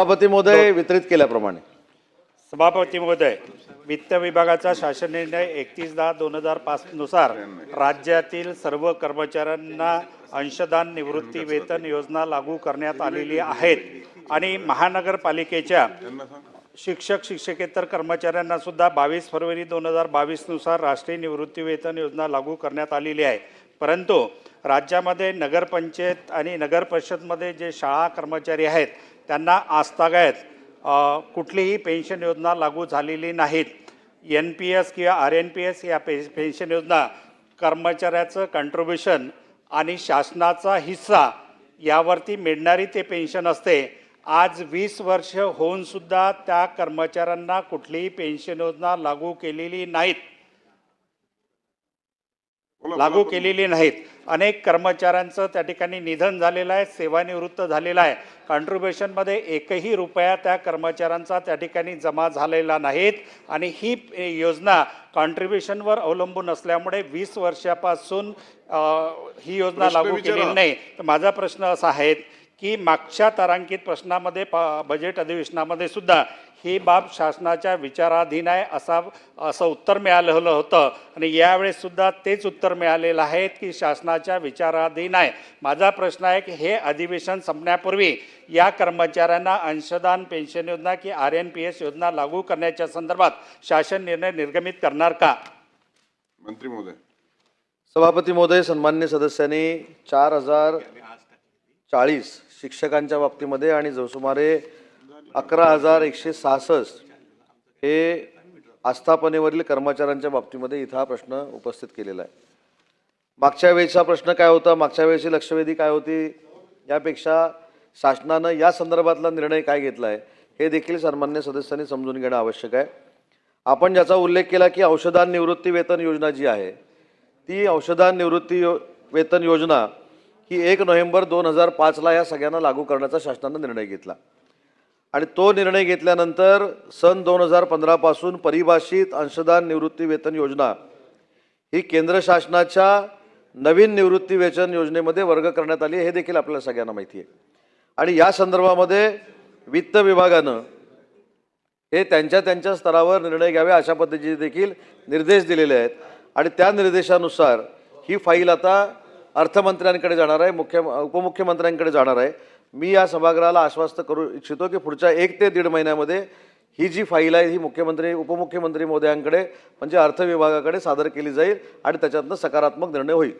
सभापती महोदय वितरित केल्याप्रमाणे. सभापती महोदय वित्त विभागाचा शासन निर्णय एकतीस दहा दोन हजार पाच नुसार राज्यातील सर्व कर्मचाऱ्यांना अंशदान निवृत्ती वेतन योजना लागू करण्यात आलेली आहेत. आणि महानगरपालिकेच्या शिक्षक शिक्षकेतर कर्मचाऱ्यांना सुद्धा बावीस फरवरी दोन हजार बावीसनुसार राष्ट्रीय निवृत्ती वेतन योजना लागू करण्यात आलेली आहे. परंतु राज्यामध्ये नगरपंचायत आणि नगर परिषदमध्ये जे शाळा कर्मचारी आहेत त्यांना आजतागायत कुठलीही पेन्शन योजना लागू झालेली नाहीत. एन पी एस किंवा आर एन पी एस या पे पेन्शन योजना कर्मचाऱ्याचं कंट्रीब्युशन आणि शासनाचा हिस्सा यावरती मिळणारी ते पेन्शन असते. आज वीस वर्ष होऊन सुद्धा त्या कर्मचाऱ्यांना कुठलीही पेन्शन योजना लागू केलेली नाहीत. लागू केलेली नाहीत. अनेक कर्मचाऱ्यांचं त्या ठिकाणी निधन झालेलं आहे सेवानिवृत्त झालेलं आहे. कॉन्ट्रीब्युशनमध्ये एकही रुपया त्या कर्मचाऱ्यांचा त्या ठिकाणी जमा झालेला नाहीत. आणि ही योजना कॉन्ट्रीब्युशनवर अवलंबून असल्यामुळे वीस वर्षापासून ही योजना लागू. केलेली नाही. तर माझा प्रश्न असा आहे की मागच्या तारांकित प्रश्नामध्ये प बजेट अधिवेशनामध्ये सुद्धा ही बाब शासनाच्या विचाराधीन आहे असा असं उत्तर मिळालेलं होतं. आणि यावेळेस सुद्धा तेच उत्तर मिळालेलं आहे की शासनाच्या विचाराधीन आहे. माझा प्रश्न आहे की हे अधिवेशन संपण्यापूर्वी या कर्मचाऱ्यांना अंशदान पेन्शन योजना की आर एन पी एस योजना लागू करण्याच्या संदर्भात शासन निर्णय निर्गमित करणार का? मंत्री महोदय. सभापती महोदय सन्मान्य सदस्यांनी चार हजार चाळीस शिक्षकांच्या बाबतीमध्ये आणि जो सुमारे अकरा हजार एकशे सहासष्ट हे आस्थापनेवरील कर्मचाऱ्यांच्या बाबतीमध्ये इथं हा प्रश्न उपस्थित केलेला आहे. मागच्या वेळेचा प्रश्न काय होता? मागच्या वेळेची लक्षवेधी काय होती? यापेक्षा शासनानं या संदर्भातला निर्णय काय घेतला आहे हे देखील सन्मान्य सदस्यांनी समजून घेणं आवश्यक आहे. आपण ज्याचा उल्लेख केला की औषधान निवृत्ती वेतन योजना जी आहे ती औषधान निवृत्ती यो वेतन योजना ही एक नोव्हेंबर दोन हजार पाचला या सगळ्यांना लागू करण्याचा शासनानं निर्णय घेतला. आणि तो निर्णय घेतल्यानंतर सन दोन हजार पंधरापासून परिभाषित अंशदान निवृत्ती वेतन योजना ही केंद्र शासनाच्या नवीन निवृत्ती वेतन योजनेमध्ये वर्ग करण्यात आली हे देखील आपल्याला सगळ्यांना माहिती आहे. आणि या संदर्भामध्ये वित्त विभागानं हे त्यांच्या त्यांच्या स्तरावर निर्णय घ्यावे अशा पद्धतीचे देखील निर्देश दिलेले आहेत. आणि त्या निर्देशानुसार ही फाईल आता अर्थमंत्र्यांकडे जाणार आहे मुख्य उपमुख्यमंत्र्यांकडे जाणार आहे. मी या सभागृहाला आश्वस्त करू इच्छितो की पुढच्या एक ते दीड महिन्यामध्ये ही जी फाईल आहे ही मुख्यमंत्री उपमुख्यमंत्री महोदयांकडे म्हणजे अर्थ विभागाकडे सादर केली जाईल आणि त्याच्यातनं सकारात्मक निर्णय होईल.